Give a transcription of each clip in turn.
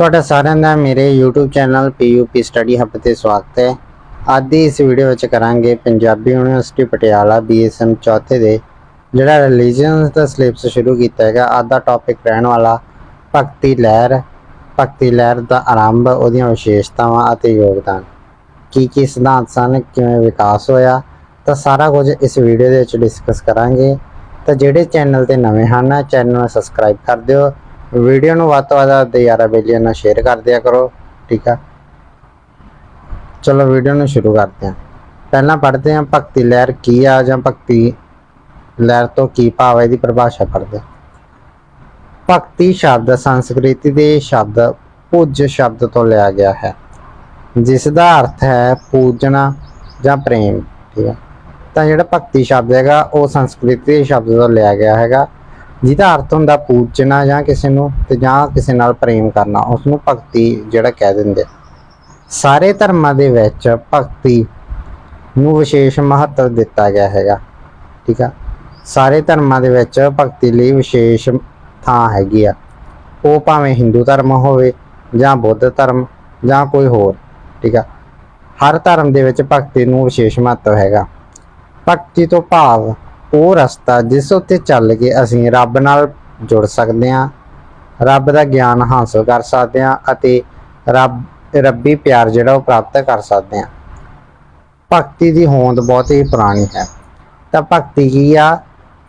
ਤੁਹਾਡਾ ਸਾਰਿਆਂ ਦਾ ਮੇਰੇ YouTube channel PUP study hub ਤੇ ਸਵਾਗਤ ਹੈ। ਅੱਜ ਦੀ ਇਸ ਵੀਡੀਓ ਵਿੱਚ ਕਰਾਂਗੇ ਪੰਜਾਬੀ ਯੂਨੀਵਰਸਿਟੀ ਪਟਿਆਲਾ BSM ਚੌਥੇ ਦੇ, ਜਿਹੜਾ ਰਿਲੀਜੀਅਨਸ ਦਾ ਸਿਲੇਬਸ ਸ਼ੁਰੂ ਕੀਤਾ ਹੈਗਾ, ਅੱਜ ਦਾ ਟੌਪਿਕ ਰਹਿਣ ਵਾਲਾ ਭਗਤੀ ਲਹਿਰ ਭਗਤੀ ਲਹਿਰ ਦਾ ਆਰੰਭ, ਉਹਦੀਆਂ ਵਿਸ਼ੇਸ਼ਤਾਵਾਂ ਅਤੇ ਯੋਗਦਾਨ। ਕੀ ਕੀ ਸਿਧਾਂਤ ਸਨ, ਕਿਵੇਂ ਵਿਕਾਸ ਹੋਇਆ, ਤਾਂ ਸਾਰਾ ਕੁਝ ਇਸ ਵੀਡੀਓ ਦੇ ਵਿੱਚ ਡਿਸਕਸ ਕਰਾਂਗੇ। ਤਾਂ ਜਿਹੜੇ ਚੈਨਲ ਤੇ ਨਵੇਂ ਹਨ ਚੈਨਲ ਨੂੰ ਸਬਸਕ੍ਰਾਈਬ ਕਰ ਦਿਓ। ਵੀਡੀਓ ਨੂੰ ਵੱਧ ਤੋਂ ਵੱਧ ਆਪਦੇ ਯਾਰਾਂ ਬੇਲੀਆਂ ਨਾਲ ਸ਼ੇਅਰ ਕਰ ਦਿਆ ਕਰੋ, ਠੀਕ ਆ? ਚਲੋ ਵੀਡੀਓ ਨੂੰ ਸ਼ੁਰੂ ਕਰਦੇ ਹਾਂ। ਪਹਿਲਾਂ ਪੜ੍ਹਦੇ ਹਾਂ ਭਗਤੀ ਲਹਿਰ ਕੀ ਆ ਜਾਂ ਭਗਤੀ ਲਹਿਰ ਤੋਂ ਕੀ ਭਾਵ ਹੈ ਇਹਦੀ ਪਰਿਭਾਸ਼ਾ ਪੜ੍ਹਦੇ ਹਾਂ। ਭਗਤੀ ਸ਼ਬਦ ਸੰਸਕ੍ਰਿਤੀ ਦੇ ਸ਼ਬਦ ਪੂਜ ਸ਼ਬਦ ਤੋਂ ਲਿਆ ਗਿਆ ਹੈ। ਜਿਸ ਦਾ ਅਰਥ ਹੈ ਪੂਜਣਾ ਜਾਂ ਪ੍ਰੇਮ, ਠੀਕ ਹੈ ਤਾਂ ਜਿਹੜਾ ਭਗਤੀ ਸ਼ਬਦ ਹੈਗਾ, ਉਹ ਸੰਸਕ੍ਰਿਤੀ ਦੇ ਸ਼ਬਦ ਤੋਂ ਲਿਆ ਗਿਆ ਹੈਗਾ। ਜਿਹਦਾ ਅਰਥ ਹੁੰਦਾ ਪੂਜਣਾ ਜਾਂ ਕਿਸੇ ਨੂੰ ਤੇ ਜਾਂ ਕਿਸੇ ਨਾਲ ਪ੍ਰੇਮ ਕਰਨਾ ਉਸ ਨੂੰ ਭਗਤੀ ਜਿਹੜਾ ਕਹਿ ਦਿੰਦੇ ਸਾਰੇ ਧਰਮਾਂ ਦੇ ਵਿੱਚ ਭਗਤੀ ਨੂੰ ਵਿਸ਼ੇਸ਼ ਮਹੱਤਵ ਦਿੱਤਾ ਗਿਆ ਹੈਗਾ, ਠੀਕ ਆ? ਸਾਰੇ ਧਰਮਾਂ ਦੇ ਵਿੱਚ ਭਗਤੀ ਲਈ ਵਿਸ਼ੇਸ਼ ਥਾਂ ਹੈਗੀ ਆ। ਉਹ ਭਾਵੇਂ ਹਿੰਦੂ ਧਰਮ ਹੋਵੇ ਜਾਂ ਬੁੱਧ ਧਰਮ ਜਾਂ ਕੋਈ ਹੋਰ, ਠੀਕ ਆ? ਹਰ ਧਰਮ ਦੇ ਵਿੱਚ ਭਗਤੀ ਨੂੰ ਵਿਸ਼ੇਸ਼ ਮਹੱਤਵ ਹੈਗਾ। ਭਗਤੀ ਤੋਂ ਭਾਵ ਉਹ ਰਸਤਾ ਜਿਸ ਉੱਤੇ ਚੱਲ ਕੇ ਅਸੀਂ ਰੱਬ ਨਾਲ ਜੁੜ ਸਕਦੇ ਹਾਂ, ਰੱਬ ਦਾ ਗਿਆਨ ਹਾਸਲ ਕਰ ਸਕਦੇ ਹਾਂ ਅਤੇ ਰੱਬ, ਰੱਬੀ ਪਿਆਰ ਜਿਹੜਾ ਉਹ ਪ੍ਰਾਪਤ ਕਰ ਸਕਦੇ ਹਾਂ। ਭਗਤੀ ਦੀ ਹੋਂਦ ਬਹੁਤ ਹੀ ਪੁਰਾਣੀ ਹੈ। ਤਾਂ ਭਗਤੀ ਕੀ ਆ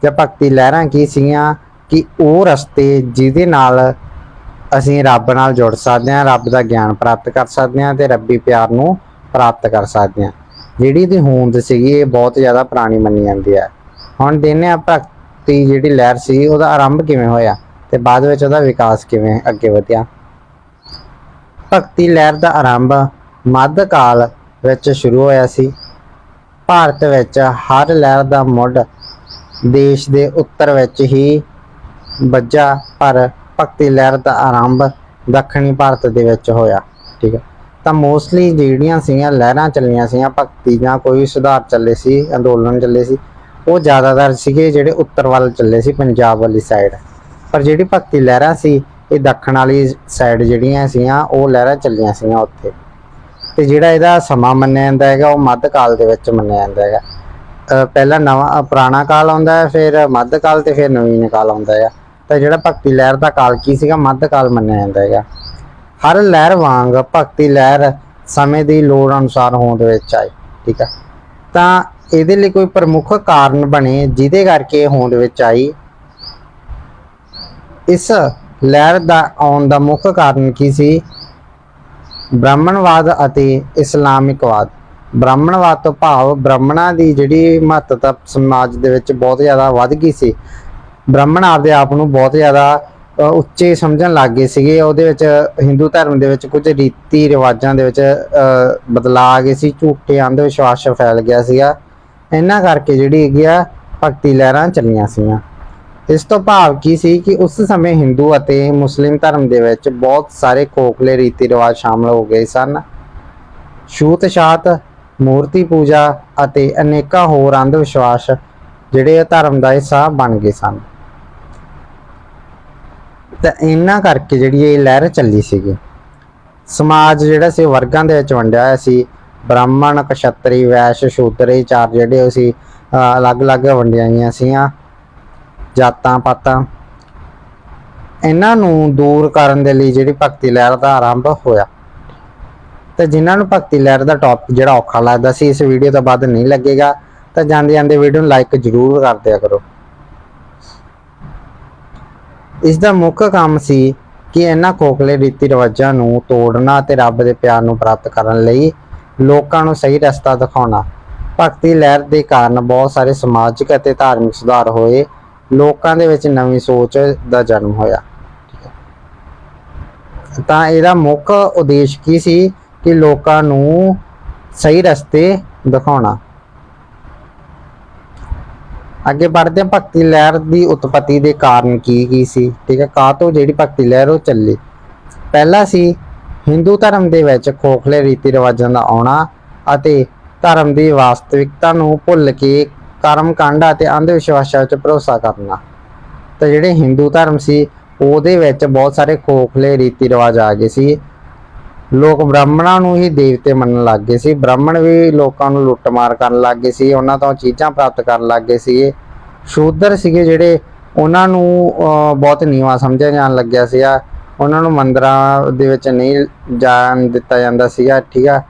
ਜਾਂ ਭਗਤੀ ਲਹਿਰਾਂ ਕੀ ਸੀਗੀਆਂ ਕਿ ਉਹ ਰਸਤੇ ਜਿਹਦੇ ਨਾਲ ਅਸੀਂ ਰੱਬ ਨਾਲ ਜੁੜ ਸਕਦੇ ਹਾਂ, ਰੱਬ ਦਾ ਗਿਆਨ ਪ੍ਰਾਪਤ ਕਰ ਸਕਦੇ ਹਾਂ ਤੇ ਰੱਬੀ ਪਿਆਰ ਨੂੰ ਪ੍ਰਾਪਤ ਕਰ ਸਕਦੇ ਹਾਂ। ਜਿਹੜੀ ਦੀ ਹੋਂਦ ਸੀਗੀ ਇਹ ਬਹੁਤ ਜ਼ਿਆਦਾ ਪੁਰਾਣੀ ਮੰਨੀ ਜਾਂਦੀ ਹੈ। ਹੁਣ ਦੇਖਨੇ ਆ ਭਗਤੀ ਜਿਹੜੀ ਲਹਿਰ ਸੀ, ਉਹਦਾ ਆਰੰਭ ਕਿਵੇਂ ਹੋਇਆ ਤੇ ਬਾਅਦ ਵਿੱਚ ਉਹਦਾ ਵਿਕਾਸ ਕਿਵੇਂ ਅੱਗੇ ਵਧਿਆ? ਭਗਤੀ ਲਹਿਰ ਦਾ ਆਰੰਭ ਮੱਧ ਕਾਲ ਵਿੱਚ ਸ਼ੁਰੂ ਹੋਇਆ ਸੀ। ਭਾਰਤ ਵਿੱਚ ਹਰ ਲਹਿਰ ਦਾ ਮੁੱਢ ਦੇਸ਼ ਦੇ ਉੱਤਰ ਵਿੱਚ ਹੀ ਵੱਜਾ ਪਰ ਭਗਤੀ ਲਹਿਰ ਦਾ ਆਰੰਭ ਦੱਖਣੀ ਭਾਰਤ ਦੇ ਵਿੱਚ ਹੋਇਆ, ਠੀਕ ਹੈ। ਤਾਂ ਮੋਸਟਲੀ ਜਿਹੜੀਆਂ ਸੀਗੀਆਂ ਲਹਿਰਾਂ ਚੱਲੀਆਂ ਸੀਗੀਆਂ ਭਗਤੀ ਜਾਂ ਕੋਈ ਸੁਧਾਰ ਚੱਲੇ ਸੀ, ਅੰਦੋਲਨ ਚੱਲੇ ਸੀ ਉਹ ਜ਼ਿਆਦਾਤਰ ਸੀਗੇ ਜਿਹੜੇ ਉੱਤਰ ਵੱਲ ਚੱਲੇ ਸੀ, ਪੰਜਾਬ ਵਾਲੀ ਸਾਈਡ ਪਰ ਜਿਹੜੀ ਭਗਤੀ ਲਹਿਰਾਂ ਸੀ, ਇਹ ਦੱਖਣ ਵਾਲੀ ਸਾਈਡ ਜਿਹੜੀਆਂ ਸੀਗੀਆਂ ਉਹ ਲਹਿਰਾਂ ਚੱਲੀਆਂ ਸੀਗੀਆਂ ਉੱਥੇ। ਤੇ ਜਿਹੜਾ ਇਹਦਾ ਸਮਾਂ ਮੰਨਿਆ ਜਾਂਦਾ ਹੈਗਾ, ਉਹ ਮੱਧ ਕਾਲ ਦੇ ਵਿੱਚ ਮੰਨਿਆ ਜਾਂਦਾ ਹੈਗਾ। ਪਹਿਲਾਂ ਨਵਾਂ, ਪੁਰਾਣਾ ਕਾਲ ਆਉਂਦਾ ਹੈ, ਫਿਰ ਮੱਧ ਕਾਲ ਤੇ ਫਿਰ ਨਵੀਨ ਕਾਲ ਆਉਂਦਾ ਹੈ ਤਾਂ ਜਿਹੜਾ ਭਗਤੀ ਲਹਿਰ ਦਾ ਕਾਲ ਕੀ ਸੀਗਾ, ਮੱਧ ਕਾਲ ਮੰਨਿਆ ਜਾਂਦਾ ਹੈਗਾ। ਹਰ ਲਹਿਰ ਵਾਂਗ ਭਗਤੀ ਲਹਿਰ ਸਮੇਂ ਦੀ ਲੋੜ ਅਨੁਸਾਰ ਹੋਂਦ ਵਿੱਚ ਆਈ, ਠੀਕ ਹੈ ਤਾਂ ਇਹਦੇ ਲਈ ਕੋਈ ਪ੍ਰਮੁੱਖ ਕਾਰਨ ਬਣੇ ਜਿਹਦੇ ਕਰਕੇ ਹੋਂਦ ਵਿੱਚ ਆਈ। ਇਸ ਲਹਿਰ ਦਾ ਆਉਣ ਦਾ ਮੁੱਖ ਕਾਰਨ ਕੀ ਸੀ? ਬ੍ਰਾਹਮਣਵਾਦ ਅਤੇ ਇਸਲਾਮਿਕਵਾਦ। ਬ੍ਰਾਹਮਣਵਾਦ ਤੋਂ ਭਾਵ ਬ੍ਰਾਹਮਣਾਂ ਦੀ ਜਿਹੜੀ ਮਹੱਤਤਾ ਸਮਾਜ ਦੇ ਵਿੱਚ ਬਹੁਤ ਜ਼ਿਆਦਾ ਵੱਧ ਗਈ ਸੀ। ਬ੍ਰਾਹਮਣ ਆਪਦੇ ਆਪ ਨੂੰ ਬਹੁਤ ਜ਼ਿਆਦਾ ਉੱਚੇ ਸਮਝਣ ਲੱਗ ਗਏ ਸੀਗੇ। ਉਹਦੇ ਵਿੱਚ ਹਿੰਦੂ ਧਰਮ ਦੇ ਵਿੱਚ ਕੁਝ ਰੀਤੀ ਰਿਵਾਜਾਂ ਦੇ ਵਿੱਚ ਅ, ਬਦਲਾਅ ਆ ਗਏ ਸੀ। ਝੂਠੇ ਅੰਧ ਵਿਸ਼ਵਾਸ ਫੈਲ ਗਿਆ ਸੀਗਾ। ਇਹਨਾਂ ਕਰਕੇ ਜਿਹੜੀ ਹੈਗੀ ਆ ਭਗਤੀ ਲਹਿਰਾਂ ਚੱਲੀਆਂ ਸੀਗੀਆਂ ਇਸ ਤੋਂ ਭਾਵ ਕੀ ਸੀ ਕਿ ਉਸ ਸਮੇਂ ਹਿੰਦੂ ਅਤੇ ਮੁਸਲਿਮ ਧਰਮ ਦੇ ਵਿੱਚ ਬਹੁਤ ਸਾਰੇ ਖੋਖਲੇ ਰੀਤੀ ਰਿਵਾਜ ਸ਼ਾਮਲ ਹੋ ਗਏ ਸਨ। ਛੂਤ ਛਾਤ, ਮੂਰਤੀ ਪੂਜਾ ਅਤੇ ਅਨੇਕਾਂ ਹੋਰ ਅੰਧ ਵਿਸ਼ਵਾਸ ਜਿਹੜੇ ਧਰਮ ਦਾ ਹਿੱਸਾ ਬਣ ਗਏ ਸਨ। ਤਾਂ ਇਹਨਾਂ ਕਰਕੇ ਜਿਹੜੀ ਇਹ ਲਹਿਰ ਚੱਲੀ ਸੀਗੀ। ਸਮਾਜ ਜਿਹੜਾ ਸੀ ਵਰਗਾਂ ਦੇ ਵਿੱਚ ਵੰਡਿਆ ਹੋਇਆ ਸੀ। ਬ੍ਰਾਹਮਣ ਕਸ਼ਤਰੀ ਵੈਸ਼ ਸ਼ੂਦਰ ਚਾਰ ਜਿਹੜੇ ਸੀ ਅਲੱਗ-ਅਲੱਗ ਵੰਡੀਆਂ ਗਈਆਂ ਸੀਆਂ, ਜਾਤਾਂ, ਪਾਤਾਂ। ਇਹਨਾਂ ਨੂੰ ਦੂਰ ਕਰਨ ਦੇ ਲਈ ਜਿਹੜੀ ਭਗਤੀ ਲਹਿਰ ਦਾ ਆਰੰਭ ਹੋਇਆ। ਤੇ ਜਿਨ੍ਹਾਂ ਨੂੰ ਭਗਤੀ ਲਹਿਰ ਦਾ ਟੌਪਿਕ ਜਿਹੜਾ ਔਖਾ ਲੱਗਦਾ ਸੀ, ਇਸ ਵੀਡੀਓ ਤੋਂ ਬਾਅਦ ਨਹੀਂ ਲੱਗੇਗਾ। ਤਾਂ ਜਾਂਦੇ ਜਾਂਦੇ ਵੀਡੀਓ ਨੂੰ ਲਾਈਕ ਜ਼ਰੂਰ ਕਰ ਦਿਆ ਕਰੋ। ਇਸ ਦਾ ਮੁੱਖ ਕੰਮ ਸੀ ਕਿ ਇਹਨਾਂ ਖੋਖਲੇ ਰੀਤੀ ਰਿਵਾਜਾਂ ਨੂੰ ਤੋੜਨਾ ਤੇ ਰੱਬ ਦੇ ਪਿਆਰ ਨੂੰ ਪ੍ਰਾਪਤ ਕਰਨ ਲਈ ਲੋਕਾਂ ਨੂੰ ਸਹੀ ਰਸਤਾ ਦਿਖਾਉਣਾ। ਭਗਤੀ ਲਹਿਰ ਦੇ ਕਾਰਨ ਬਹੁਤ ਸਾਰੇ ਸਮਾਜਿਕ ਅਤੇ ਧਾਰਮਿਕ ਸੁਧਾਰ ਹੋਏ। ਲੋਕਾਂ ਦੇ ਵਿੱਚ ਨਵੀਂ ਸੋਚ ਦਾ ਜਨਮ ਹੋਇਆ। ਤਾਂ ਇਹਦਾ ਮੁੱਖ ਉਦੇਸ਼ ਕੀ ਸੀ? ਕਿ ਲੋਕਾਂ ਨੂੰ ਸਹੀ ਰਸਤੇ ਦਿਖਾਉਣਾ। ਅੱਗੇ ਵਧਦੇ ਭਗਤੀ ਲਹਿਰ ਦੀ ਉਤਪਤੀ ਦੇ ਕਾਰਨ ਕੀ ਕੀ ਸੀ? ਠੀਕ ਹੈ ਕਾਹ ਤੋਂ ਜਿਹੜੀ ਭਗਤੀ ਲਹਿਰ ਉਹ ਚੱਲੀ? ਪਹਿਲਾ ਸੀ ਹਿੰਦੂ ਧਰਮ ਦੇ ਵਿੱਚ ਖੋਖਲੇ ਰੀਤੀ ਰਿਵਾਜਾਂ ਦਾ ਆਉਣਾ ਅਤੇ ਧਰਮ ਦੀ ਵਾਸਤਵਿਕਤਾ ਨੂੰ ਭੁੱਲ ਕੇ ਕਰਮ ਕਾਂਡ ਅਤੇ ਅੰਧ ਵਿਸ਼ਵਾਸਾਂ 'ਚ ਭਰੋਸਾ ਕਰਨਾ। ਤਾਂ ਜਿਹੜੇ ਹਿੰਦੂ ਧਰਮ ਸੀ ਉਹਦੇ ਵਿੱਚ ਬਹੁਤ ਸਾਰੇ ਖੋਖਲੇ ਰੀਤੀ ਰਿਵਾਜ ਆ ਗਏ ਸੀ। ਲੋਕ ਬ੍ਰਾਹਮਣਾਂ ਨੂੰ ਹੀ ਦੇਵਤੇ ਮੰਨਣ ਲੱਗ ਗਏ ਸੀ। ਬ੍ਰਾਹਮਣ ਵੀ ਲੋਕਾਂ ਨੂੰ ਲੁੱਟਮਾਰ ਕਰਨ ਲੱਗ ਗਏ ਸੀ ਉਹਨਾਂ ਤੋਂ ਚੀਜ਼ਾਂ ਪ੍ਰਾਪਤ ਕਰਨ ਲੱਗ ਗਏ ਸੀਗੇ ਸ਼ੂਦਰ ਸੀਗੇ ਜਿਹੜੇ ਉਹਨਾਂ ਨੂੰ ਅਹ, ਬਹੁਤ ਨੀਵਾਂ ਸਮਝਿਆ ਜਾਣ ਲੱਗਿਆ ਸੀਗਾ। ਉਹਨਾਂ ਨੂੰ ਮੰਦਰਾਂ ਦੇ ਵਿੱਚ ਨਹੀਂ ਜਾਣ ਦਿੱਤਾ ਜਾਂਦਾ ਸੀਗਾ, ਠੀਕ ਆ?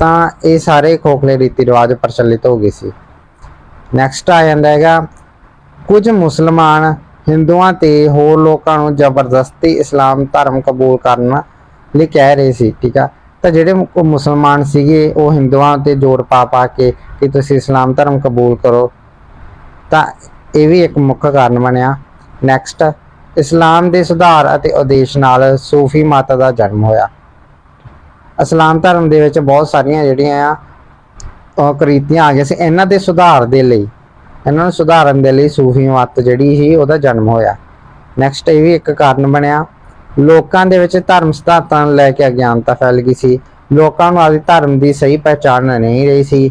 ਤਾਂ ਇਹ ਸਾਰੇ ਖੋਖਲੇ ਰੀਤੀ ਰਿਵਾਜ ਪ੍ਰਚਲਿਤ ਹੋ ਗਏ ਸੀ। ਨੈਕਸਟ ਆ ਜਾਂਦਾ ਹੈਗਾ, ਕੁਝ ਮੁਸਲਮਾਨ ਹਿੰਦੂਆਂ ਤੇ ਹੋਰ ਲੋਕਾਂ ਨੂੰ ਜ਼ਬਰਦਸਤੀ ਇਸਲਾਮ ਧਰਮ ਕਬੂਲ ਕਰਨ ਲਈ ਕਹਿ ਰਹੇ ਸੀ, ਠੀਕ ਆ? ਤਾਂ ਜਿਹੜੇ ਮੁਸਲਮਾਨ ਸੀਗੇ, ਉਹ ਹਿੰਦੂਆਂ ਤੇ ਜ਼ੋਰ ਪਾ ਪਾ ਕੇ ਕਿ ਤੁਸੀਂ ਇਸਲਾਮ ਧਰਮ ਕਬੂਲ ਕਰੋ। ਤਾਂ ਇਹ ਵੀ ਇੱਕ ਮੁੱਖ ਕਾਰਨ ਬਣਿਆ। ਨੈਕਸਟ ਇਸਲਾਮ ਦੇ ਸੁਧਾਰ ਅਤੇ ਉਦੇਸ਼ ਨਾਲ ਸੂਫੀ ਮਤ ਦਾ ਜਨਮ ਹੋਇਆ। ਇਸਲਾਮ ਧਰਮ ਦੇ ਵਿੱਚ ਬਹੁਤ ਸਾਰੀਆਂ ਜਿਹੜੀਆਂ ਆ ਅਹ ਕ੍ਰੀਤੀਆਂ ਆ ਗਈਆਂ ਸੀ। ਇਹਨਾਂ ਦੇ ਸੁਧਾਰ ਦੇ ਲਈ, ਇਹਨਾਂ ਨੂੰ ਸੁਧਾਰਨ ਦੇ ਲਈ ਸੂਫੀ ਮਤ ਜਿਹੜੀ ਸੀ, ਉਹਦਾ ਜਨਮ ਹੋਇਆ। ਨੈਕਸਟ ਇਹ ਵੀ ਇੱਕ ਕਾਰਨ ਬਣਿਆ। ਲੋਕਾਂ ਦੇ ਵਿੱਚ ਧਰਮ ਸਿਧਾਂਤਾਂ ਨੂੰ ਲੈ ਕੇ ਅਗਿਆਨਤਾ ਫੈਲ ਗਈ ਸੀ। ਲੋਕਾਂ ਨੂੰ ਆਪਦੇ ਧਰਮ ਦੀ ਸਹੀ ਪਹਿਚਾਣ ਨਹੀਂ ਰਹੀ ਸੀ।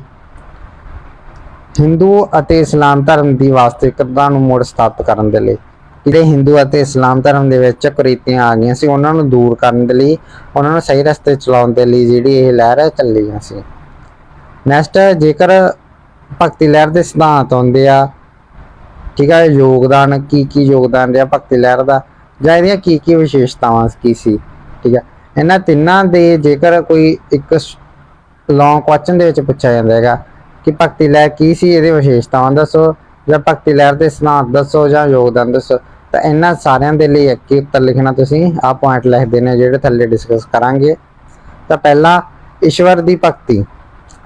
ਹਿੰਦੂ ਅਤੇ ਇਸਲਾਮ ਧਰਮ ਦੀ ਵਾਸਤਵਿਕਤਾ ਨੂੰ ਮੁੜ ਸਥਾਪਿਤ ਕਰਨ ਦੇ ਲਈ ਜਿਹੜੇ ਹਿੰਦੂ ਅਤੇ ਇਸਲਾਮ ਧਰਮ ਦੇ ਵਿੱਚ ਕੁਰੀਤੀਆਂ ਆ ਗਈਆਂ ਸੀ, ਉਹਨਾਂ ਨੂੰ ਦੂਰ ਕਰਨ ਦੇ ਲਈ, ਉਹਨਾਂ ਨੂੰ ਸਹੀ ਰਸਤੇ ਚਲਾਉਣ ਦੇ ਲਈ ਜਿਹੜੀ ਇਹ ਲਹਿਰ ਚੱਲੀ ਗਈ ਸੀ। ਨੈਕਸਟ ਜੇਕਰ ਭਗਤੀ ਲਹਿਰ ਦੇ ਸਿਧਾਂਤ ਹੁੰਦੇ ਆ, ਠੀਕ ਹੈ ਯੋਗਦਾਨ, ਕੀ ਕੀ ਯੋਗਦਾਨ ਰਿਹਾ ਭਗਤੀ ਲਹਿਰ ਦਾ, ਜਾਂ ਇਹਦੀਆਂ ਕੀ ਕੀ ਵਿਸ਼ੇਸ਼ਤਾਵਾਂ ਕੀ ਸੀ, ਠੀਕ ਹੈ ਇਹਨਾਂ ਤਿੰਨਾਂ ਦੇ ਜੇਕਰ ਕੋਈ ਇੱਕ ਲੌਂਗ ਕੁਐਸਚਨ ਦੇ ਵਿੱਚ ਪੁੱਛਿਆ ਜਾਂਦਾ ਹੈਗਾ ਕਿ ਭਗਤੀ ਲਹਿਰ ਕੀ ਸੀ, ਇਹਦੇ ਵਿਸ਼ੇਸ਼ਤਾਵਾਂ ਦੱਸੋ, ਜਾਂ ਭਗਤੀ ਲਹਿਰ ਦੇ ਸਿਧਾਂਤ ਦੱਸੋ, ਜਾਂ ਯੋਗਦਾਨ ਦੱਸੋ ਤਾਂ ਇਹਨਾਂ ਸਾਰਿਆਂ ਦੇ ਲਈ ਇੱਕ ਹੀ ਉੱਤਰ ਲਿਖਣਾ ਤੁਸੀਂ, ਆਹ ਪੁਆਇੰਟ ਲਿਖਦੇ ਨੇ ਜਿਹੜੇ ਥੱਲੇ ਡਿਸਕਸ ਕਰਾਂਗੇ। ਤਾਂ ਪਹਿਲਾ, ਈਸ਼ਵਰ ਦੀ ਭਗਤੀ।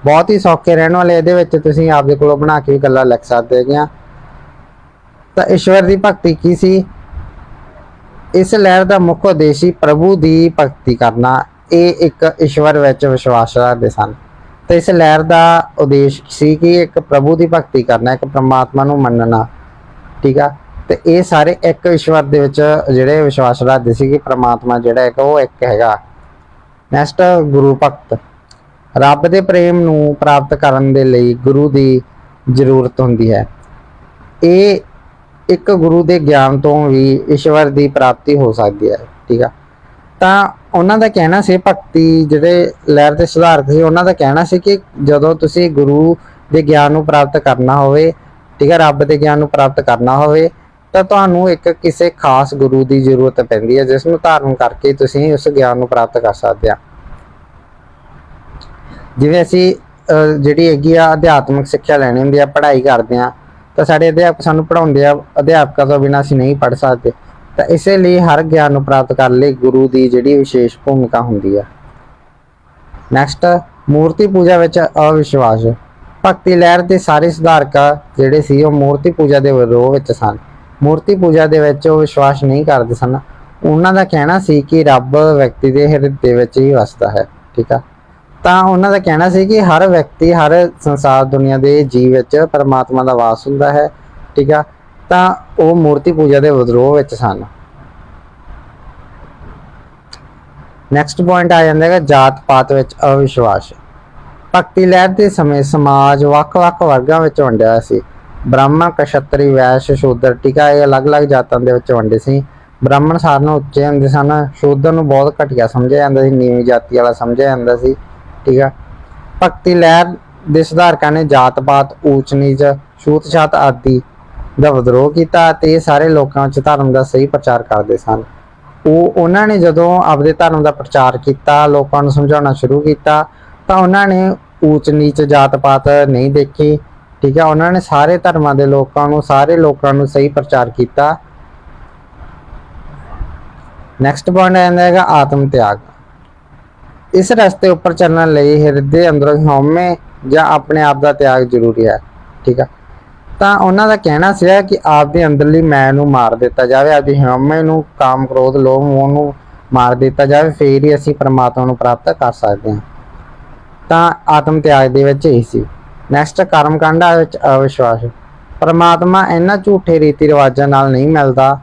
ਬਹੁਤ ਹੀ ਸੌਖੇ ਰਹਿਣ ਵਾਲੇ ਇਹਦੇ ਵਿੱਚ ਤੁਸੀਂ ਆਪਦੇ ਕੋਲੋਂ ਬਣਾ ਕੇ ਵੀ ਗੱਲਾਂ ਲਿਖ ਸਕਦੇ ਹੈਗੇ ਤਾਂ ਈਸ਼ਵਰ ਦੀ ਭਗਤੀ ਕੀ ਸੀ? ਇਸ ਲਹਿਰ ਦਾ ਮੁੱਖ ਉਦੇਸ਼ ਸੀ ਪ੍ਰਭੂ ਦੀ ਭਗਤੀ ਕਰਨਾ। ਇਹ ਇੱਕ ਈਸ਼ਵਰ ਵਿੱਚ ਵਿਸ਼ਵਾਸ ਰੱਖਦੇ ਸਨ। ਤੇ ਇਸ ਲਹਿਰ ਦਾ ਉਦੇਸ਼ ਸੀ ਕਿ ਇੱਕ ਪ੍ਰਭੂ ਦੀ ਭਗਤੀ ਕਰਨਾ, ਇੱਕ ਪ੍ਰਮਾਤਮਾ ਨੂੰ ਮੰਨਣਾ। ਠੀਕ ਆ? ਤੇ ਇਹ ਸਾਰੇ ਇੱਕ ਈਸ਼ਵਰ ਦੇ ਵਿੱਚ ਜਿਹੜੇ ਵਿਸ਼ਵਾਸ ਰੱਖਦੇ ਸੀ ਕਿ ਪ੍ਰਮਾਤਮਾ ਜਿਹੜਾ ਹੈਗਾ ਉਹ ਇੱਕ ਹੈਗਾ। ਨੈਕਸਟ ਗੁਰੂ ਭਗਤ। ਰੱਬ ਦੇ ਪ੍ਰੇਮ ਨੂੰ ਪ੍ਰਾਪਤ ਕਰਨ ਦੇ ਲਈ ਗੁਰੂ ਦੀ ਜ਼ਰੂਰਤ ਹੁੰਦੀ ਹੈ। ਇਹ ਇੱਕ ਗੁਰੂ ਦੇ ਗਿਆਨ ਤੋਂ ਵੀ ਈਸ਼ਵਰ ਦੀ ਪ੍ਰਾਪਤੀ ਹੋ ਸਕਦੀ ਹੈ, ਠੀਕ ਆ? ਤਾਂ ਉਹਨਾਂ ਦਾ ਕਹਿਣਾ ਸੀ, ਭਗਤੀ ਜਿਹੜੇ ਲਹਿਰ ਦੇ ਸੁਧਾਰਕ ਸੀ, ਉਹਨਾਂ ਦਾ ਕਹਿਣਾ ਸੀ ਕਿ ਜਦੋਂ ਤੁਸੀਂ ਗੁਰੂ ਦੇ ਗਿਆਨ ਨੂੰ ਪ੍ਰਾਪਤ ਕਰਨਾ ਹੋਵੇ, ਠੀਕ ਹੈ ਰੱਬ ਦੇ ਗਿਆਨ ਨੂੰ ਪ੍ਰਾਪਤ ਕਰਨਾ ਹੋਵੇ ਤਾਂ ਤੁਹਾਨੂੰ ਇੱਕ ਕਿਸੇ ਖਾਸ ਗੁਰੂ ਦੀ ਜ਼ਰੂਰਤ ਪੈਂਦੀ ਹੈ ਜਿਸ ਨੂੰ ਧਾਰਨ ਕਰਕੇ ਤੁਸੀਂ ਉਸ ਗਿਆਨ ਨੂੰ ਪ੍ਰਾਪਤ ਕਰ ਸਕਦੇ ਆ। ਜਿਵੇਂ ਅਸੀਂ ਅਹ, ਜਿਹੜੀ ਹੈਗੀ ਆ ਅਧਿਆਤਮਿਕ ਸਿੱਖਿਆ ਲੈਣੀ ਹੁੰਦੀ ਆ ਪੜ੍ਹਾਈ ਕਰਦੇ ਆ ਤਾਂ ਸਾਡੇ ਅਧਿਆਪਕ ਸਾਨੂੰ ਪੜ੍ਹਾਉਂਦੇ ਆ ਅਧਿਆਪਕਾਂ ਤੋਂ ਬਿਨਾਂ ਅਸੀਂ ਨਹੀਂ ਪੜ੍ਹ ਸਕਦੇ। ਤਾਂ ਇਸੇ ਲਈ ਹਰ ਗਿਆਨ ਨੂੰ ਪ੍ਰਾਪਤ ਕਰਨ ਲਈ ਗੁਰੂ ਦੀ ਜਿਹੜੀ ਵਿਸ਼ੇਸ਼ ਭੂਮਿਕਾ ਹੁੰਦੀ ਆ। ਨੈਕਸਟ ਮੂਰਤੀ ਪੂਜਾ ਵਿੱਚ ਅਵਿਸ਼ਵਾਸ। ਭਗਤੀ ਲਹਿਰ ਦੇ ਸਾਰੇ ਸੁਧਾਰਕ ਜਿਹੜੇ ਸੀ ਉਹ ਮੂਰਤੀ ਪੂਜਾ ਦੇ ਵਿਰੋਧ ਵਿੱਚ ਸਨ। ਮੂਰਤੀ ਪੂਜਾ ਦੇ ਵਿੱਚ ਉਹ ਵਿਸ਼ਵਾਸ ਨਹੀਂ ਕਰਦੇ ਸਨ। ਉਹਨਾਂ ਦਾ ਕਹਿਣਾ ਸੀ ਕਿ ਰੱਬ ਵਿਅਕਤੀ ਦੇ ਹਿਰਦੇ ਵਿੱਚ ਹੀ ਵਸਦਾ ਹੈ, ਠੀਕ ਆ? ਤਾਂ ਉਹਨਾਂ ਦਾ ਕਹਿਣਾ ਸੀ ਕਿ ਹਰ ਵਿਅਕਤੀ ਹਰ ਸੰਸਾਰ, ਦੁਨੀਆ ਦੇ ਜੀਵ ਵਿੱਚ ਪਰਮਾਤਮਾ ਦਾ ਵਾਸ ਹੁੰਦਾ ਹੈ, ਠੀਕ ਆ? ਤਾਂ ਉਹ ਮੂਰਤੀ ਪੂਜਾ ਦੇ ਵਿਦਰੋਹ ਵਿੱਚ ਸਨ। ਨੈਕਸਟ ਪੁਆਇੰਟ ਆ ਜਾਂਦਾ ਹੈ ਜਾਤ ਪਾਤ ਵਿੱਚ ਅਵਿਸ਼ਵਾਸ। ਭਗਤੀ ਲਹਿਰ ਦੇ ਸਮੇਂ ਸਮਾਜ ਵੱਖ-ਵੱਖ ਵਰਗਾਂ ਵਿੱਚ ਵੰਡਿਆ ਸੀ। ਬ੍ਰਾਹਮਣ ਕਸ਼ਤਰੀ ਵੈਸ਼ ਸ਼ੂਦਰ ਠੀਕ ਆ ਇਹ ਅਲੱਗ-ਅਲੱਗ ਜਾਤਾਂ ਦੇ ਵਿੱਚ ਵੰਡੇ ਸੀ। ਬ੍ਰਾਹਮਣ ਸਾਰਿਆਂ ਨੂੰ ਉੱਚੇ ਹੁੰਦੇ ਸਨ। ਸ਼ੂਦਰ ਨੂੰ ਬਹੁਤ ਘਟੀਆ ਸਮਝਿਆ ਜਾਂਦਾ ਸੀ, ਨੀਵੀਂ ਜਾਤੀ ਵਾਲਾ ਸਮਝਿਆ ਜਾਂਦਾ ਸੀ, ਠੀਕ ਆ। ਭਗਤੀ ਲਹਿਰ ਦੇ ਸੁਧਾਰਕਾਂ ਨੇ ਜਾਤ ਪਾਤ ਊਚ ਨੀਚ ਛੂਤ ਛਾਤ ਆਦਿ ਦਾ ਵਿਦਰੋਹ ਕੀਤਾ ਤੇ ਇਹ ਸਾਰੇ ਲੋਕਾਂ ਵਿੱਚ ਧਰਮ ਦਾ ਸਹੀ ਪ੍ਰਚਾਰ ਕਰਦੇ ਸਨ। ਉਹ, ਉਹਨਾਂ ਨੇ ਜਦੋਂ ਆਪਦੇ ਧਰਮ ਦਾ ਪ੍ਰਚਾਰ ਕੀਤਾ, ਲੋਕਾਂ ਨੂੰ ਸਮਝਾਉਣਾ ਸ਼ੁਰੂ ਕੀਤਾ, ਤਾਂ ਉਹਨਾਂ ਨੇ ਊਚ ਨੀਚ ਜਾਤ ਪਾਤ ਨਹੀਂ ਦੇਖੀ। ਠੀਕ ਹੈ ਉਹਨਾਂ ਨੇ ਸਾਰੇ ਧਰਮਾਂ ਦੇ ਲੋਕਾਂ ਨੂੰ, ਸਾਰੇ ਲੋਕਾਂ ਨੂੰ ਸਹੀ ਪ੍ਰਚਾਰ ਕੀਤਾ। ਨੈਕਸਟ ਪੁਆਇੰਟ ਆਉਂਦਾ ਹੈਗਾ, ਆਤਮ ਤਿਆਗ। ਇਸ ਰਸਤੇ ਉੱਪਰ ਚੱਲਣ ਲਈ ਹਿਰਦੇ ਅੰਦਰੋਂ ਹਉਮੈ ਜਾਂ ਆਪਣੇ ਆਪ ਦਾ ਤਿਆਗ ਜ਼ਰੂਰੀ ਹੈ, ਠੀਕ ਹੈ ਤਾਂ ਉਹਨਾਂ ਦਾ ਕਹਿਣਾ ਸੀ ਕਿ ਆਪ ਦੇ ਅੰਦਰਲੀ ਮੈਂ ਨੂੰ ਮਾਰ ਦਿੱਤਾ ਜਾਵੇ, ਆਪਦੀ ਹਉਮੈ ਨੂੰ, ਕਾਮ, ਕ੍ਰੋਧ, ਲੋਭ, ਮੋਹ ਨੂੰ ਮਾਰ ਦਿੱਤਾ ਜਾਵੇ, ਫੇਰ ਹੀ ਅਸੀਂ ਪਰਮਾਤਮਾ ਨੂੰ ਪ੍ਰਾਪਤ ਕਰ ਸਕਦੇ ਹਾਂ। ਤਾਂ ਆਤਮ ਤਿਆਗ ਦੇ ਵਿੱਚ ਇਹ ਸੀ। ਨੈਕਸਟ ਕਰਮ ਕਾਂਡਾ ਵਿੱਚ ਅਵਿਸ਼ਵਾਸ। ਪਰਮਾਤਮਾ ਇਹਨਾਂ ਝੂਠੇ ਰੀਤੀ ਰਿਵਾਜਾਂ ਨਾਲ ਨਹੀਂ ਮਿਲਦਾ।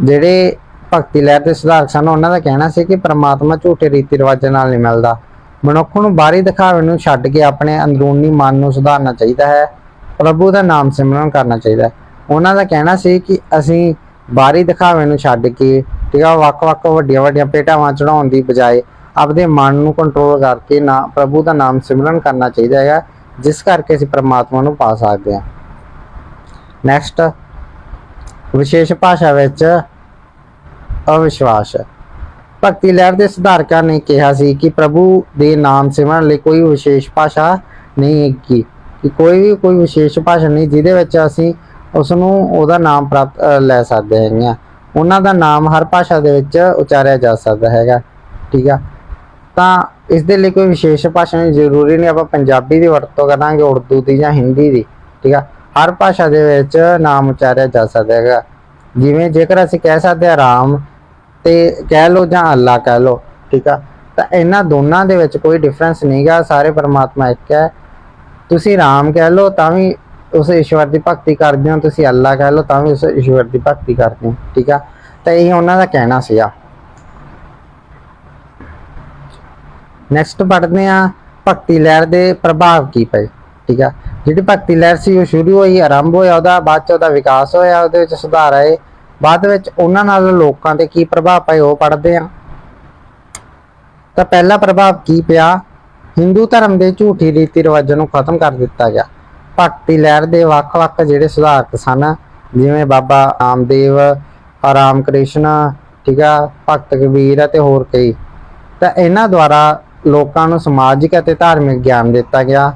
ਜਿਹੜੇ ਭਗਤੀ ਲਹਿਰ ਦੇ ਸੁਧਾਰਕ ਸਨ, ਉਹਨਾਂ ਦਾ ਕਹਿਣਾ ਸੀ ਕਿ ਪ੍ਰਮਾਤਮਾ ਝੂਠੇ ਰੀਤੀ ਰਿਵਾਜਾਂ ਨਾਲ ਨਹੀਂ ਮਿਲਦਾ। ਮਨੁੱਖ ਨੂੰ ਬਾਹਰੀ ਦਿਖਾਵੇ ਨੂੰ ਛੱਡ ਕੇ ਆਪਣੇ ਅੰਦਰੂਨੀ ਮਨ ਨੂੰ ਸੁਧਾਰਨਾ ਚਾਹੀਦਾ ਹੈ। ਪ੍ਰਭੂ ਦਾ ਨਾਮ ਸਿਮਰਨ ਕਰਨਾ ਚਾਹੀਦਾ ਹੈ। ਉਹਨਾਂ ਦਾ ਕਹਿਣਾ ਸੀ ਕਿ ਅਸੀਂ ਬਾਹਰੀ ਦਿਖਾਵੇ ਨੂੰ ਛੱਡ ਕੇ, ਠੀਕ ਆ, ਵੱਖ-ਵੱਖ ਵੱਡੀਆਂ-ਵੱਡੀਆਂ ਭੇਟਾਵਾਂ ਚੜਾਉਣ ਦੀ ਬਜਾਏ ਆਪਦੇ ਮਨ ਨੂੰ ਕੰਟਰੋਲ ਕਰਕੇ ਨਾ, ਪ੍ਰਭੂ ਦਾ ਨਾਮ ਸਿਮਰਨ ਕਰਨਾ ਚਾਹੀਦਾ ਹੈਗਾ, ਜਿਸ ਕਰਕੇ ਅਸੀਂ ਪਰਮਾਤਮਾ ਨੂੰ ਪਾ ਸਕਦੇ ਹਾਂ। ਨੈਕਸਟ ਵਿਸ਼ੇਸ਼ ਭਾਸ਼ਾ ਵਿੱਚ ਅਵਿਸ਼ਵਾਸ। ਭਗਤੀ ਲਹਿਰ ਦੇ ਸੁਧਾਰਕਾਂ ਨੇ ਕਿਹਾ ਸੀ ਕਿ ਪ੍ਰਭੂ ਦੇ ਨਾਮ ਸਿਮਰਨ ਲਈ ਕੋਈ ਵਿਸ਼ੇਸ਼ ਭਾਸ਼ਾ ਨਹੀਂ ਹੈਗੀ। ਕਿ ਕੋਈ ਵੀ ਕੋਈ ਵਿਸ਼ੇਸ਼ ਭਾਸ਼ਾ ਨਹੀਂ, ਜਿਹਦੇ ਵਿੱਚ ਅਸੀਂ ਉਸ ਨੂੰ ਉਹਦਾ ਨਾਮ ਪ੍ਰਾਪਤ ਲੈ ਸਕਦੇ ਹੈਗੇ ਆ ਉਹਨਾਂ ਦਾ ਨਾਮ ਹਰ ਭਾਸ਼ਾ ਦੇ ਵਿੱਚ ਉਚਾਰਿਆ ਜਾ ਸਕਦਾ ਹੈਗਾ। ਠੀਕ ਆ? ਤਾਂ ਇਸ ਦੇ ਲਈ ਕੋਈ ਵਿਸ਼ੇਸ਼ ਭਾਸ਼ਾ ਜ਼ਰੂਰੀ ਨਹੀਂ ਆਪਾਂ ਪੰਜਾਬੀ ਦੀ ਵਰਤੋਂ ਕਰਾਂਗੇ, ਉਰਦੂ ਦੀ ਜਾਂ ਹਿੰਦੀ ਦੀ, ਠੀਕ ਆ? ਹਰ ਭਾਸ਼ਾ ਦੇ ਵਿੱਚ ਨਾਮ ਉਚਾਰਿਆ ਜਾ ਸਕਦਾ ਹੈਗਾ। ਜਿਵੇਂ ਜੇਕਰ ਅਸੀਂ ਕਹਿ ਸਕਦੇ ਹਾਂ ਰਾਮ ਤੇ ਕਹਿ ਲੋ ਜਾਂ ਅੱਲਾ ਕਹਿ ਲੋ ਠੀਕ ਆ? ਤਾਂ ਇਹਨਾਂ ਦੋਨਾਂ ਦੇ ਵਿੱਚ ਕੋਈ ਡਿਫਰੈਂਸ ਨਹੀਂਗਾ ਸਾਰੇ ਪਰਮਾਤਮਾ ਇੱਕ ਹੈ। ਤੁਸੀਂ ਰਾਮ ਕਹਿ ਲੋ ਤਾਂ ਵੀ ਉਸ ਈਸ਼ਵਰ ਦੀ ਭਗਤੀ ਕਰਦੇ ਹੋ, ਤੁਸੀਂ ਅੱਲਾ ਕਹਿ ਲੋ ਤਾਂ ਵੀ ਉਸ ਈਸ਼ਵਰ ਦੀ ਭਗਤੀ ਕਰਦੇ ਹੋ, ਠੀਕ ਆ? ਤਾਂ ਇਹ ਉਹਨਾਂ ਦਾ ਕਹਿਣਾ ਸੀਗਾ। ਨੈਕਸਟ ਪੜ੍ਹਦੇ ਆ ਭਗਤੀ ਲਹਿਰ ਦੇ ਪ੍ਰਭਾਵ ਕੀ ਪਏ, ਠੀਕ ਆ? ਜਿਹੜੀ ਭਗਤੀ ਲਹਿਰ ਸੀ ਉਹ ਸ਼ੁਰੂ ਹੋਈ, ਆਰੰਭ ਹੋਇਆ ਉਹਦਾ, ਬਾਅਦ ਚ ਉਹਦਾ ਵਿਕਾਸ ਹੋਇਆ, ਉਹਦੇ ਵਿੱਚ ਸੁਧਾਰ ਆਏ। ਬਾਅਦ ਵਿੱਚ ਉਹਨਾਂ ਨਾਲ ਲੋਕਾਂ ਤੇ ਕੀ ਪ੍ਰਭਾਵ ਪਏ ਉਹ ਪੜ੍ਹਦੇ ਆ ਤਾਂ ਪਹਿਲਾ ਪ੍ਰਭਾਵ ਕੀ ਪਿਆ? ਹਿੰਦੂ ਧਰਮ ਦੇ ਝੂਠੀ ਰੀਤੀ ਰਿਵਾਜਾਂ ਨੂੰ ਖਤਮ ਕਰ ਦਿੱਤਾ ਗਿਆ। ਭਗਤੀ ਲਹਿਰ ਦੇ ਵੱਖ-ਵੱਖ ਜਿਹੜੇ ਸੁਧਾਰਕ ਸਨ, ਜਿਵੇਂ ਬਾਬਾ ਆਮਦੇਵ ਰਾਮ ਕ੍ਰਿਸ਼ਨ ਠੀਕ ਆ, ਭਗਤ ਕਬੀਰ ਅਤੇ ਹੋਰ ਕਈ। ਤਾਂ ਇਹਨਾਂ ਦੁਆਰਾ ਲੋਕਾਂ ਨੂੰ ਸਮਾਜਿਕ ਅਤੇ ਧਾਰਮਿਕ ਗਿਆਨ ਦਿੱਤਾ ਗਿਆ,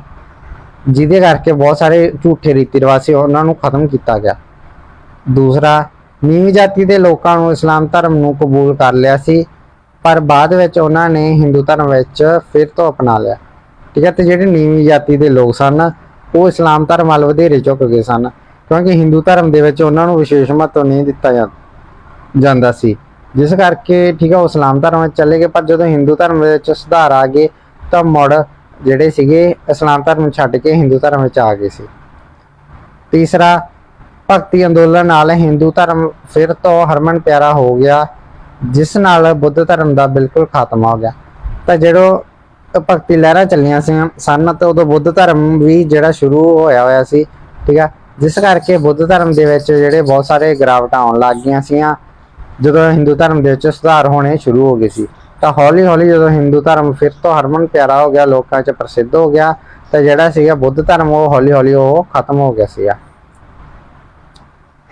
ਜਿਹਦੇ ਕਰਕੇ ਬਹੁਤ ਸਾਰੇ ਝੂਠੇ ਰੀਤੀ ਰਿਵਾਜ ਸੀ ਉਹਨਾਂ ਨੂੰ ਖਤਮ ਕੀਤਾ ਗਿਆ। ਦੂਸਰਾ, ਨੀਵੀਂ ਜਾਤੀ ਦੇ ਲੋਕਾਂ ਨੂੰ ਇਸਲਾਮ ਧਰਮ ਨੂੰ ਕਬੂਲ ਕਰ ਲਿਆ ਸੀ, ਪਰ ਬਾਅਦ ਵਿੱਚ ਉਹਨਾਂ ਨੇ ਹਿੰਦੂ ਧਰਮ ਵਿੱਚ ਫਿਰ ਤੋਂ ਅਪਣਾ ਲਿਆ। ਠੀਕ ਹੈ, ਤੇ ਜਿਹੜੇ ਨੀਵੀਂ ਜਾਤੀ ਦੇ ਲੋਕ ਸਨ, ਉਹ ਇਸਲਾਮ ਧਰਮ ਵੱਲ ਵਧੇਰੇ ਝੁਕ ਗਏ ਸਨ, ਕਿਉਂਕਿ ਹਿੰਦੂ ਧਰਮ ਦੇ ਵਿੱਚ ਉਹਨਾਂ ਨੂੰ ਵਿਸ਼ੇਸ਼ ਮਹੱਤਵ ਨਹੀਂ ਦਿੱਤਾ ਜਾਂਦਾ ਸੀ। ਜਿਸ ਕਰਕੇ ਠੀਕ ਆ, ਉਹ ਇਸਲਾਮ ਧਰਮ ਵਿੱਚ ਚਲੇ ਗਏ, ਪਰ ਜਦੋਂ ਹਿੰਦੂ ਧਰਮ ਵਿੱਚ ਸੁਧਾਰ ਆ ਗਏ, ਤਾਂ ਮੁੜ ਜਿਹੜੇ ਸੀਗੇ ਇਸਲਾਮ ਧਰਮ ਨੂੰ ਛੱਡ ਕੇ ਹਿੰਦੂ ਧਰਮ ਵਿੱਚ ਆ ਗਏ ਸੀ। ਤੀਸਰਾ, ਭਗਤੀ ਅੰਦੋਲਨ ਨਾਲ ਹਿੰਦੂ ਧਰਮ ਫਿਰ ਤੋਂ ਹਰਮਨ ਪਿਆਰਾ ਹੋ ਗਿਆ, ਜਿਸ ਨਾਲ ਬੁੱਧ ਧਰਮ ਦਾ ਬਿਲਕੁਲ ਖਾਤਮਾ ਹੋ ਗਿਆ। ਤਾਂ ਜਦੋਂ ਭਗਤੀ ਲਹਿਰਾਂ ਚੱਲੀਆਂ ਸੀ, ਸਨ ਤਾਂ ਉਦੋਂ ਬੁੱਧ ਧਰਮ ਵੀ ਜਿਹੜਾ ਸ਼ੁਰੂ ਹੋਇਆ ਹੋਇਆ ਸੀ, ਠੀਕ ਆ, ਜਿਸ ਕਰਕੇ ਬੁੱਧ ਧਰਮ ਦੇ ਵਿੱਚ ਜਿਹੜੇ ਬਹੁਤ ਸਾਰੇ ਗਿਰਾਵਟਾਂ ਆਉਣ ਲੱਗ ਗਈਆਂ ਸੀਆਂ ਜਦੋਂ ਹਿੰਦੂ ਧਰਮ ਦੇ ਵਿੱਚ ਸੁਧਾਰ ਹੋਣੇ ਸ਼ੁਰੂ ਹੋ ਗਏ ਸੀ ਤਾਂ ਹੌਲੀ ਹੌਲੀ ਜਦੋਂ ਹਿੰਦੂ ਧਰਮ ਫਿਰ ਤੋਂ ਹਰਮਨ ਪਿਆਰਾ ਹੋ ਗਿਆ ਲੋਕਾਂ 'ਚ ਪ੍ਰਸਿੱਧ ਹੋ ਗਿਆ ਤਾਂ ਜਿਹੜਾ ਸੀਗਾ ਬੁੱਧ ਧਰਮ ਉਹ ਹੌਲੀ ਹੌਲੀ ਉਹ ਖਤਮ ਹੋ ਗਿਆ ਸੀਗਾ।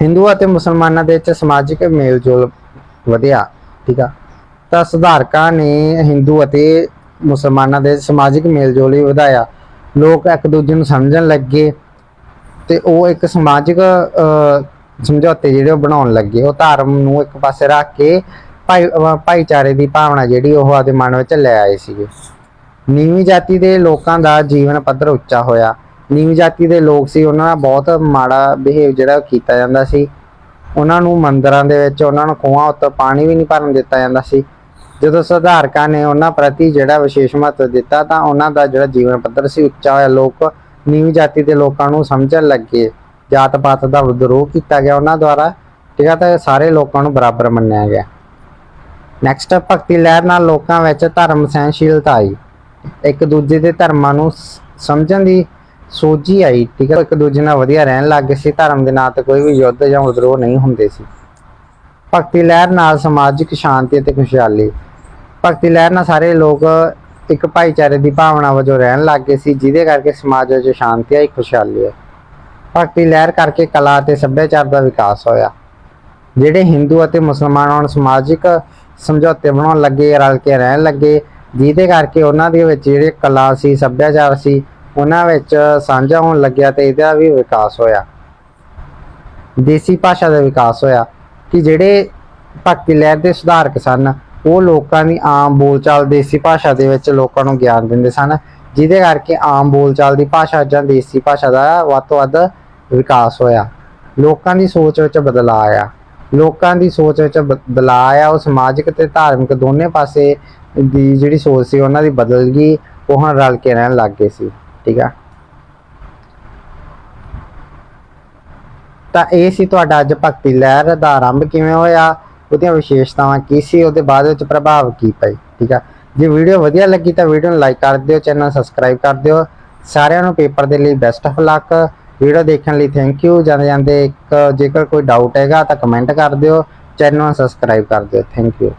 ਹਿੰਦੂ ਅਤੇ ਮੁਸਲਮਾਨਾਂ ਦੇ ਵਿੱਚ ਸਮਾਜਿਕ ਮੇਲਜੋਲ ਵਧਿਆ ਠੀਕ ਆ? ਤਾਂ ਸੁਧਾਰਕਾਂ ਨੇ ਹਿੰਦੂ ਅਤੇ ਮੁਸਲਮਾਨਾਂ ਦੇ ਸਮਾਜਿਕ ਮੇਲਜੋਲ ਹੀ ਵਧਾਇਆ। ਲੋਕ ਇੱਕ ਦੂਜੇ ਨੂੰ ਸਮਝਣ ਲੱਗੇ ਤੇ ਉਹ ਇੱਕ ਸਮਾਜਿਕ ਅਹ, ਸਮਝੌਤੇ ਜਿਹੜੇ ਉਹ ਬਣਾਉਣ ਲੱਗੇ, ਉਹ ਧਰਮ ਨੂੰ ਇੱਕ ਪਾਸੇ ਰੱਖ ਕੇ ਭਾਈ ਭਾਈਚਾਰੇ ਦੀ ਭਾਵਨਾ ਜਿਹੜੀ ਉਹ ਆਦੇ ਮਨ ਵਿੱਚ ਲੈ ਆਏ ਸੀਗੇ। ਨੀਵੀਂ ਜਾਤੀ ਦੇ ਲੋਕਾਂ ਦਾ ਜੀਵਨ ਪੱਧਰ ਉੱਚਾ ਹੋਇਆ। ਨੀਵੀਂ ਜਾਤੀ ਦੇ ਲੋਕ ਸੀ, ਉਹਨਾਂ ਨਾਲ ਬਹੁਤ ਮਾੜਾ ਬਿਹੇਵ ਜਿਹੜਾ ਕੀਤਾ ਜਾਂਦਾ ਸੀ। ਉਹਨਾਂ ਨੂੰ ਮੰਦਰਾਂ ਦੇ ਵਿੱਚ, ਉਹਨਾਂ ਨੂੰ ਖੂਹਾਂ ਉੱਤੇ ਪਾਣੀ ਵੀ ਨਹੀਂ ਭਰਨ ਦਿੱਤਾ ਜਾਂਦਾ ਸੀ। ਜਦੋਂ ਸੁਧਾਰਕਾਂ ਨੇ ਉਹਨਾਂ ਪ੍ਰਤੀ ਜਿਹੜਾ ਵਿਸ਼ੇਸ਼ ਮਹੱਤਵ ਦਿੱਤਾ, ਤਾਂ ਉਹਨਾਂ ਦਾ ਜਿਹੜਾ ਜੀਵਨ ਪੱਧਰ ਸੀ ਉੱਚਾ ਹੋਇਆ। ਲੋਕ ਨੀਵੀਂ ਜਾਤੀ ਦੇ ਲੋਕਾਂ ਨੂੰ ਸਮਝਣ ਲੱਗੇ। ਜਾਤ ਪਾਤ ਦਾ ਵਿਦਰੋਹ ਕੀਤਾ ਗਿਆ ਉਹਨਾਂ ਦੁਆਰਾ, ਠੀਕ ਹੈ ਤਾਂ ਸਾਰੇ ਲੋਕਾਂ ਨੂੰ ਬਰਾਬਰ ਮੰਨਿਆ ਗਿਆ। ਨੈਕਸਟ ਭਗਤੀ ਲਹਿਰ ਨਾਲ ਲੋਕਾਂ ਵਿੱਚ ਧਰਮ ਸਹਿਨਸ਼ੀਲਤਾ ਆਈ। ਇੱਕ ਦੂਜੇ ਦੇ ਧਰਮਾਂ ਨੂੰ ਸਮਝਣ ਦੀ ਸੋਝੀ ਆਈ, ਠੀਕ ਹੈ ਇੱਕ ਦੂਜੇ ਨਾਲ ਵਧੀਆ ਰਹਿਣ ਲੱਗ ਗਏ ਸੀ, ਧਰਮ ਦੇ ਨਾਂ ਤੇ ਕੋਈ ਵੀ ਯੁੱਧ ਜਾਂ ਵਿਦਰੋਹ ਨਹੀਂ ਹੁੰਦੇ ਸੀ। ਭਗਤੀ ਲਹਿਰ ਨਾਲ ਸਮਾਜਿਕ ਸ਼ਾਂਤੀ ਅਤੇ ਖੁਸ਼ਹਾਲੀ। ਭਗਤੀ ਲਹਿਰ ਨਾਲ ਸਾਰੇ ਲੋਕ ਇੱਕ ਭਾਈਚਾਰੇ ਦੀ ਭਾਵਨਾ ਵਜੋਂ ਰਹਿਣ ਲੱਗ ਗਏ ਸੀ, ਜਿਹਦੇ ਕਰਕੇ ਸਮਾਜ ਵਿੱਚ ਸ਼ਾਂਤੀ ਆਈ, ਖੁਸ਼ਹਾਲੀ ਆਈ। ਭਗਤੀ ਲਹਿਰ ਕਰਕੇ ਕਲਾ ਅਤੇ ਸੱਭਿਆਚਾਰ ਦਾ ਵਿਕਾਸ ਹੋਇਆ। ਜਿਹੜੇ ਹਿੰਦੂ ਅਤੇ ਮੁਸਲਮਾਨ ਹੁਣ ਸਮਾਜਿਕ ਸਮਝੌਤੇ ਬਣਾਉਣ ਲੱਗੇ, ਰਲ ਕੇ ਰਹਿਣ ਲੱਗੇ, ਜਿਹਦੇ ਕਰਕੇ ਉਹਨਾਂ ਦੇ ਵਿੱਚ ਜਿਹੜੇ ਕਲਾ ਸੀ, ਸੱਭਿਆਚਾਰ ਸੀ, ਉਹਨਾਂ ਵਿੱਚ ਸਾਂਝਾ ਹੋਣ ਲੱਗਿਆ ਤੇ ਇਹਦਾ ਵੀ ਵਿਕਾਸ ਹੋਇਆ। ਦੇਸੀ ਭਾਸ਼ਾ ਦਾ ਵਿਕਾਸ ਹੋਇਆ ਕਿ ਜਿਹੜੇ ਭਗਤੀ ਲਹਿਰ ਦੇ ਸੁਧਾਰਕ ਸਨ, ਉਹ ਲੋਕਾਂ ਦੀ ਆਮ ਬੋਲਚਾਲ ਦੇਸੀ ਭਾਸ਼ਾ ਦੇ ਵਿੱਚ ਲੋਕਾਂ ਨੂੰ ਗਿਆਨ ਦਿੰਦੇ ਸਨ, ਜਿਹਦੇ ਕਰਕੇ ਆਮ ਬੋਲਚਾਲ ਦੀ ਭਾਸ਼ਾ ਜਾਂ ਦੇਸੀ ਭਾਸ਼ਾ ਦਾ ਵੱਧ ਤੋਂ ਵੱਧ ਵਿਕਾਸ ਹੋਇਆ। ਲੋਕਾਂ ਦੀ ਸੋਚ ਵਿੱਚ ਬਦਲਾਅ ਆਇਆ। ਲੋਕਾਂ ਦੀ ਸੋਚ ਵਿੱਚ ਬਦਲਾਅ ਆਇਆ। ਉਹ ਸਮਾਜਿਕ ਤੇ ਧਾਰਮਿਕ ਦੋਨੇ ਪਾਸੇ ਦੀ ਜਿਹੜੀ ਸੋਚ ਸੀ, ਉਹਨਾਂ ਦੀ ਬਦਲ ਗਈ। ਉਹ ਹੁਣ ਰਲ ਕੇ ਰਹਿਣ ਲੱਗ ਗਏ ਸੀ। ਠੀਕ ਆ? ਤਾਂ ਇਹ ਸੀ ਤੁਹਾਡਾ ਅੱਜ ਭਗਤੀ ਲਹਿਰ ਦਾ ਆਰੰਭ। ਕਿਵੇਂ ਹੋਇਆ? ਉਹਦੀਆਂ ਵਿਸ਼ੇਸ਼ਤਾਵਾਂ ਕੀ ਸੀ? ਉਹਦੇ ਬਾਅਦ ਵਿੱਚ ਪ੍ਰਭਾਵ ਕੀ ਪਏ? ਠੀਕ ਆ? ਜੇ ਵੀਡੀਓ ਵਧੀਆ ਲੱਗੀ ਤਾਂ ਵੀਡੀਓ ਨੂੰ ਲਾਈਕ ਕਰ ਦਿਓ, ਚੈਨਲ ਸਬਸਕ੍ਰਾਈਬ ਕਰ ਦਿਓ। ਸਾਰਿਆਂ ਨੂੰ ਪੇਪਰ ਦੇ ਲਈ ਬੈਸਟ ਆਫ ਲੱਕ। ਵੀਡੀਓ ਦੇਖਣ ਲਈ ਥੈਂਕ ਯੂ ਜਾਂਦੇ ਜਾਂਦੇ ਇੱਕ ਜੇਕਰ ਕੋਈ ਡਾਊਟ ਹੈਗਾ ਤਾਂ ਕਮੈਂਟ ਕਰ ਦਿਓ। ਚੈਨਲ ਨੂੰ ਸਬਸਕ੍ਰਾਈਬ ਕਰ ਦਿਓ। Thank you